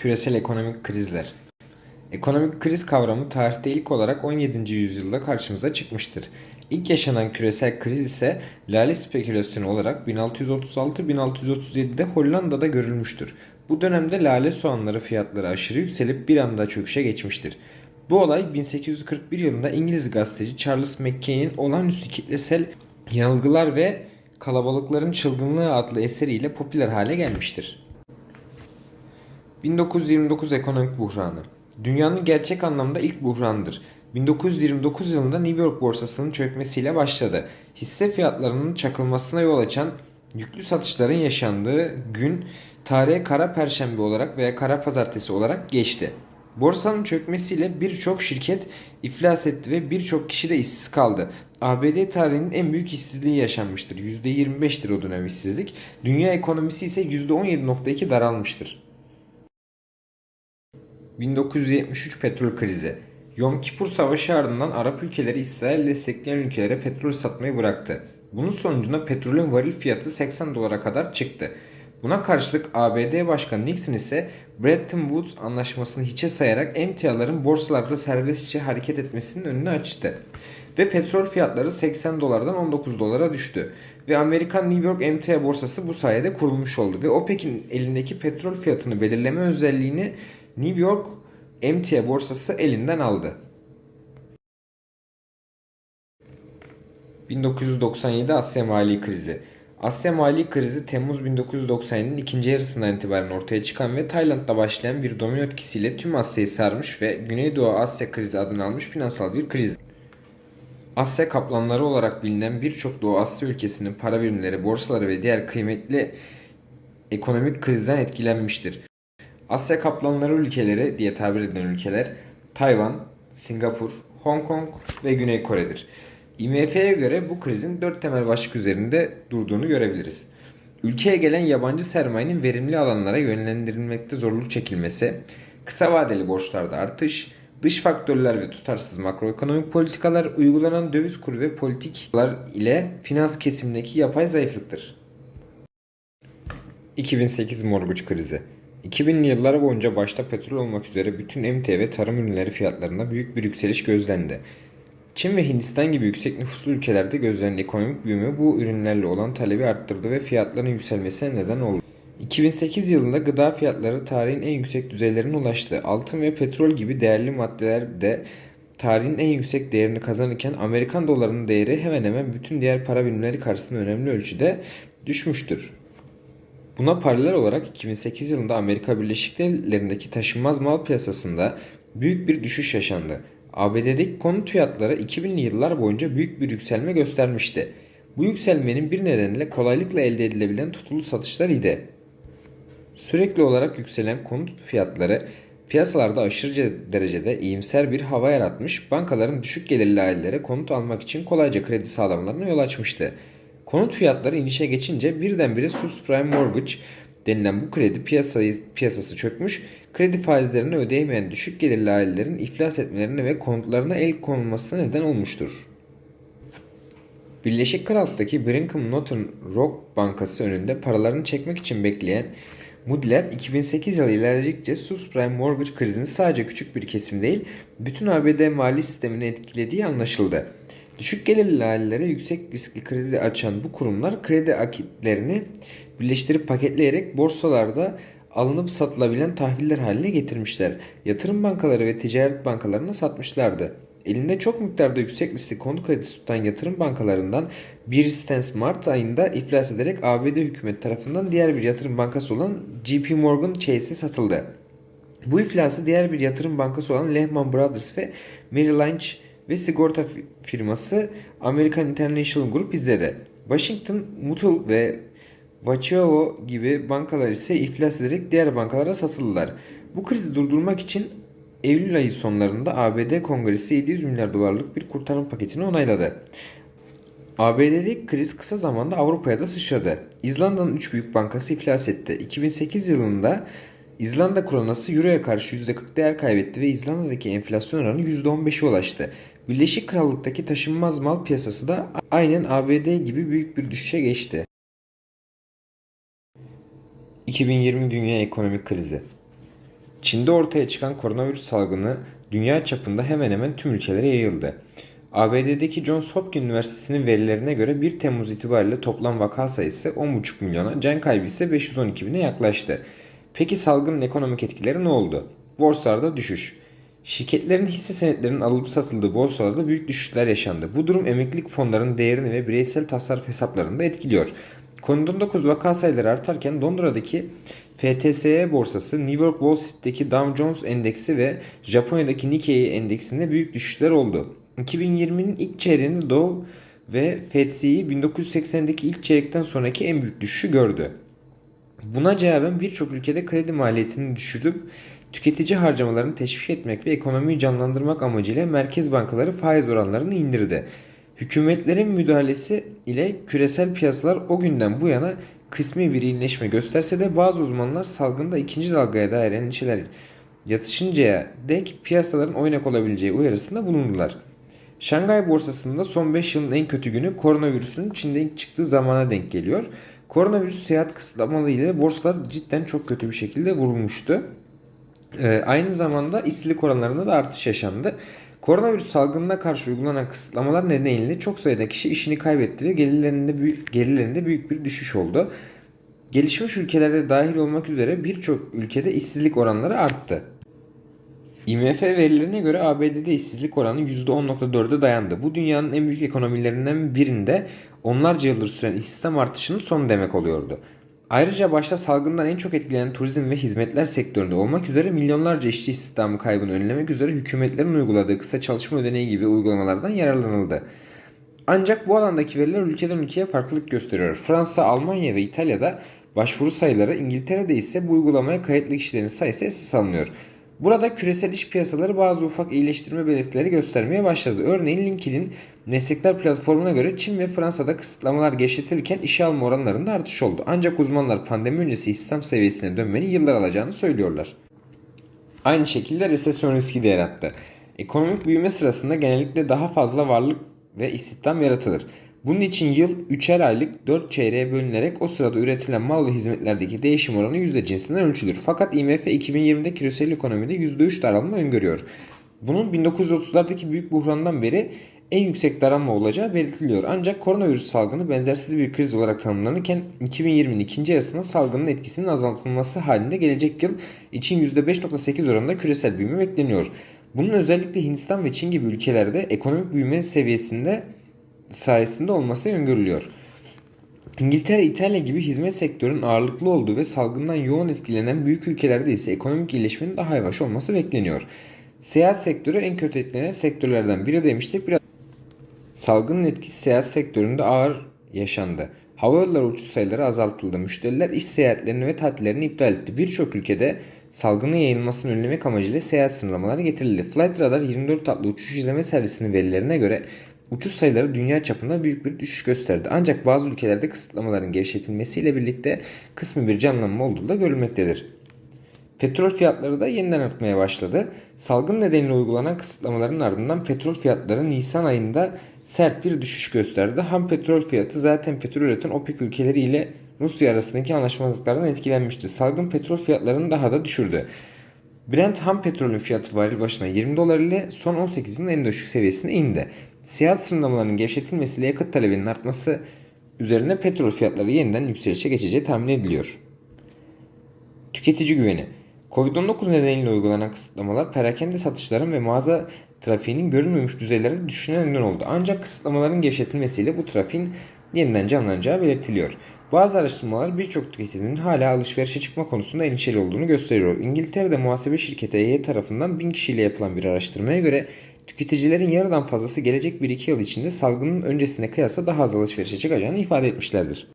Küresel ekonomik krizler. Ekonomik kriz kavramı tarihte ilk olarak 17. yüzyılda karşımıza çıkmıştır. İlk yaşanan küresel kriz ise lale spekülasyonu olarak 1636-1637'de Hollanda'da görülmüştür. Bu dönemde lale soğanları fiyatları aşırı yükselip bir anda çöküşe geçmiştir. Bu olay 1841 yılında İngiliz gazeteci Charles Mackay'nin olağanüstü kitlesel yanılgılar ve kalabalıkların çılgınlığı adlı eseriyle popüler hale gelmiştir. 1929 ekonomik buhranı. Dünyanın gerçek anlamda ilk buhranıdır. 1929 yılında New York borsasının çökmesiyle başladı. Hisse fiyatlarının çakılmasına yol açan yüklü satışların yaşandığı gün tarihe kara perşembe olarak veya kara pazartesi olarak geçti. Borsanın çökmesiyle birçok şirket iflas etti ve birçok kişi de işsiz kaldı. ABD tarihinin en büyük işsizliği yaşanmıştır. %25'tir o dönem işsizlik. Dünya ekonomisi ise %17.2 daralmıştır. 1973 petrol krizi. Yom Kipur Savaşı ardından Arap ülkeleri İsrail destekleyen ülkelere petrol satmayı bıraktı. Bunun sonucunda petrolün varil fiyatı 80 dolara kadar çıktı. Buna karşılık ABD Başkanı Nixon ise Bretton Woods anlaşmasını hiçe sayarak emtiaların borsalarda serbestçe hareket etmesinin önünü açtı. Ve petrol fiyatları 80 dolardan 19 dolara düştü. Ve Amerikan New York emtia borsası bu sayede kurulmuş oldu. Ve OPEC'in elindeki petrol fiyatını belirleme özelliğini New York emtia borsası elinden aldı. 1997 Asya Mali Krizi Asya Mali Krizi Temmuz 1997'nin ikinci yarısından itibaren ortaya çıkan ve Tayland'da başlayan bir domino etkisiyle tüm Asya'yı sarmış ve Güneydoğu Asya krizi adını almış finansal bir kriz. Asya kaplanları olarak bilinen birçok Doğu Asya ülkesinin para birimleri, borsaları ve diğer kıymetli ekonomik krizden etkilenmiştir. Asya kaplanları ülkeleri diye tabir edilen ülkeler Tayvan, Singapur, Hong Kong ve Güney Kore'dir. IMF'ye göre bu krizin dört temel başlık üzerinde durduğunu görebiliriz. Ülkeye gelen yabancı sermayenin verimli alanlara yönlendirilmekte zorluk çekilmesi, kısa vadeli borçlarda artış, dış faktörler ve tutarsız makroekonomik politikalar, uygulanan döviz kuru ve politikalar ile finans kesimindeki yapay zayıflıktır. 2008 mortgage krizi 2000'li yıllar boyunca başta petrol olmak üzere bütün emtia ve tarım ürünleri fiyatlarında büyük bir yükseliş gözlendi. Çin ve Hindistan gibi yüksek nüfuslu ülkelerde gözlenen ekonomik büyüme bu ürünlerle olan talebi arttırdı ve fiyatların yükselmesine neden oldu. 2008 yılında gıda fiyatları tarihin en yüksek düzeylerine ulaştı. Altın ve petrol gibi değerli maddeler de tarihin en yüksek değerini kazanırken Amerikan dolarının değeri hemen hemen bütün diğer para birimleri karşısında önemli ölçüde düşmüştür. Buna paralel olarak 2008 yılında Amerika Birleşik Devletleri'ndeki taşınmaz mal piyasasında büyük bir düşüş yaşandı. ABD'deki konut fiyatları 2000'li yıllar boyunca büyük bir yükselme göstermişti. Bu yükselmenin bir nedeniyle kolaylıkla elde edilebilen tutulu satışlar idi. Sürekli olarak yükselen konut fiyatları piyasalarda aşırı derecede iyimser bir hava yaratmış, bankaların düşük gelirli ailelere konut almak için kolayca kredi sağlamalarına yol açmıştı. Konut fiyatları inişe geçince birdenbire subprime mortgage denilen bu kredi piyasayı, piyasası çökmüş, kredi faizlerini ödeyemeyen düşük gelirli ailelerin iflas etmelerine ve konutlarına el konulmasına neden olmuştur. Birleşik Krallık'taki Brigham Northern Rock Bankası önünde paralarını çekmek için bekleyen Moody'ler 2008 yılı ilerledikçe subprime mortgage krizinin sadece küçük bir kesim değil, bütün ABD mali sistemini etkilediği anlaşıldı. Düşük gelirli ailelere yüksek riskli kredi açan bu kurumlar kredi akitlerini birleştirip paketleyerek borsalarda alınıp satılabilen tahviller haline getirmişler. Yatırım bankaları ve ticaret bankalarına satmışlardı. Elinde çok miktarda yüksek riskli konut kredisi tutan yatırım bankalarından bir Stance Mart ayında iflas ederek ABD hükümet tarafından diğer bir yatırım bankası olan JP Morgan Chase'e satıldı. Bu iflası diğer bir yatırım bankası olan Lehman Brothers ve Merrill Lynch ve sigorta firması American International Group izledi. Washington Mutual ve Vachio gibi bankalar ise iflas ederek diğer bankalara satıldılar. Bu krizi durdurmak için Eylül ayı sonlarında ABD Kongresi 700 milyar dolarlık bir kurtarma paketini onayladı. ABD'deki kriz kısa zamanda Avrupa'ya da sıçradı. İzlanda'nın 3 büyük bankası iflas etti. 2008 yılında İzlanda kronası Euro'ya karşı %40 değer kaybetti ve İzlanda'daki enflasyon oranı %15'e ulaştı. Birleşik Krallık'taki taşınmaz mal piyasası da aynen ABD gibi büyük bir düşüşe geçti. 2020 Dünya Ekonomik Krizi Çin'de ortaya çıkan koronavirüs salgını dünya çapında hemen hemen tüm ülkelere yayıldı. ABD'deki Johns Hopkins Üniversitesi'nin verilerine göre 1 Temmuz itibariyle toplam vaka sayısı 10,5 milyona, can kaybı ise 512 bine yaklaştı. Peki salgının ekonomik etkileri ne oldu? Borsalarda düşüş. Şirketlerin hisse senetlerinin alınıp satıldığı borsalarda büyük düşüşler yaşandı. Bu durum emeklilik fonlarının değerini ve bireysel tasarruf hesaplarını da etkiliyor. Covid-19 vaka sayıları artarken Londra'daki FTSE borsası, New York Wall Street'teki Dow Jones endeksi ve Japonya'daki Nikkei endeksinde büyük düşüşler oldu. 2020'nin ilk çeyreğinde Dow ve FTSE 1980'deki ilk çeyrekten sonraki en büyük düşüşü gördü. Buna cevaben birçok ülkede kredi maliyetini düşürüp tüketici harcamalarını teşvik etmek ve ekonomiyi canlandırmak amacıyla merkez bankaları faiz oranlarını indirdi. Hükümetlerin müdahalesi ile küresel piyasalar o günden bu yana kısmi bir iyileşme gösterse de bazı uzmanlar salgında ikinci dalgaya dair endişeler yatışıncaya dek piyasaların oynak olabileceği uyarısında bulundular. Şangay borsasında son 5 yılın en kötü günü koronavirüsün Çin'de ilk çıktığı zamana denk geliyor. Koronavirüs seyahat kısıtlamalı ile borsalar cidden çok kötü bir şekilde vurulmuştu. Ee, aynı zamanda işsizlik oranlarında da artış yaşandı. Koronavirüs salgınına karşı uygulanan kısıtlamalar nedeniyle çok sayıda kişi işini kaybetti ve gelirlerinde büyük, gelirlerinde büyük bir düşüş oldu. Gelişmiş ülkelerde dahil olmak üzere birçok ülkede işsizlik oranları arttı. IMF verilerine göre ABD'de işsizlik oranı %10.4'e dayandı. Bu dünyanın en büyük ekonomilerinden birinde onlarca yıldır süren istihdam artışının sonu demek oluyordu. Ayrıca başta salgından en çok etkilenen turizm ve hizmetler sektöründe olmak üzere milyonlarca işçi istihdamı kaybını önlemek üzere hükümetlerin uyguladığı kısa çalışma ödeneği gibi uygulamalardan yararlanıldı. Ancak bu alandaki veriler ülkeden ülkeye farklılık gösteriyor. Fransa, Almanya ve İtalya'da başvuru sayıları, İngiltere'de ise bu uygulamaya kayıtlı kişilerin sayısı esas alınıyor. Burada küresel iş piyasaları bazı ufak iyileştirme belirtileri göstermeye başladı. Örneğin LinkedIn meslekler platformuna göre Çin ve Fransa'da kısıtlamalar gevşetilirken işe alma oranlarında artış oldu. Ancak uzmanlar pandemi öncesi istihdam seviyesine dönmenin yıllar alacağını söylüyorlar. Aynı şekilde resesyon riski de yarattı. Ekonomik büyüme sırasında genellikle daha fazla varlık ve istihdam yaratılır. Bunun için yıl 3'er aylık 4 çeyreğe bölünerek o sırada üretilen mal ve hizmetlerdeki değişim oranı yüzde cinsinden ölçülür. Fakat IMF 2020'de küresel ekonomide %3 daralma öngörüyor. Bunun 1930'lardaki büyük buhrandan beri en yüksek daralma olacağı belirtiliyor. Ancak koronavirüs salgını benzersiz bir kriz olarak tanımlanırken 2020'nin ikinci yarısında salgının etkisinin azaltılması halinde gelecek yıl için %5.8 oranında küresel büyüme bekleniyor. Bunun özellikle Hindistan ve Çin gibi ülkelerde ekonomik büyüme seviyesinde sayesinde olması öngörülüyor. İngiltere, İtalya gibi hizmet sektörünün ağırlıklı olduğu ve salgından yoğun etkilenen büyük ülkelerde ise ekonomik iyileşmenin daha yavaş olması bekleniyor. Seyahat sektörü en kötü etkilenen sektörlerden biri demiştik. Biraz Salgının etkisi seyahat sektöründe ağır yaşandı. Havayolları uçuş sayıları azaltıldı. Müşteriler iş seyahatlerini ve tatillerini iptal etti. Birçok ülkede salgının yayılmasını önlemek amacıyla seyahat sınırlamaları getirildi. Flightradar 24 tatlı uçuş izleme servisinin verilerine göre uçuş sayıları dünya çapında büyük bir düşüş gösterdi. Ancak bazı ülkelerde kısıtlamaların gevşetilmesiyle birlikte kısmi bir canlanma olduğu da görülmektedir. Petrol fiyatları da yeniden artmaya başladı. Salgın nedeniyle uygulanan kısıtlamaların ardından petrol fiyatları Nisan ayında sert bir düşüş gösterdi. Ham petrol fiyatı zaten petrol üreten OPEC ülkeleri ile Rusya arasındaki anlaşmazlıklardan etkilenmişti. Salgın petrol fiyatlarını daha da düşürdü. Brent ham petrolün fiyatı varil başına 20 dolar ile son 18 yılın en düşük seviyesine indi. Seyahat sınırlamalarının gevşetilmesiyle yakıt talebinin artması üzerine petrol fiyatları yeniden yükselişe geçeceği tahmin ediliyor. Tüketici güveni Covid-19 nedeniyle uygulanan kısıtlamalar perakende satışların ve mağaza trafiğinin görülmemiş düzeylere düşüşüne neden oldu. Ancak kısıtlamaların gevşetilmesiyle bu trafiğin yeniden canlanacağı belirtiliyor. Bazı araştırmalar birçok tüketicinin hala alışverişe çıkma konusunda endişeli olduğunu gösteriyor. İngiltere'de muhasebe şirketi EY tarafından 1000 kişiyle yapılan bir araştırmaya göre tüketicilerin yarıdan fazlası gelecek 1-2 yıl içinde salgının öncesine kıyasla daha az alışverişe çıkacağını ifade etmişlerdir.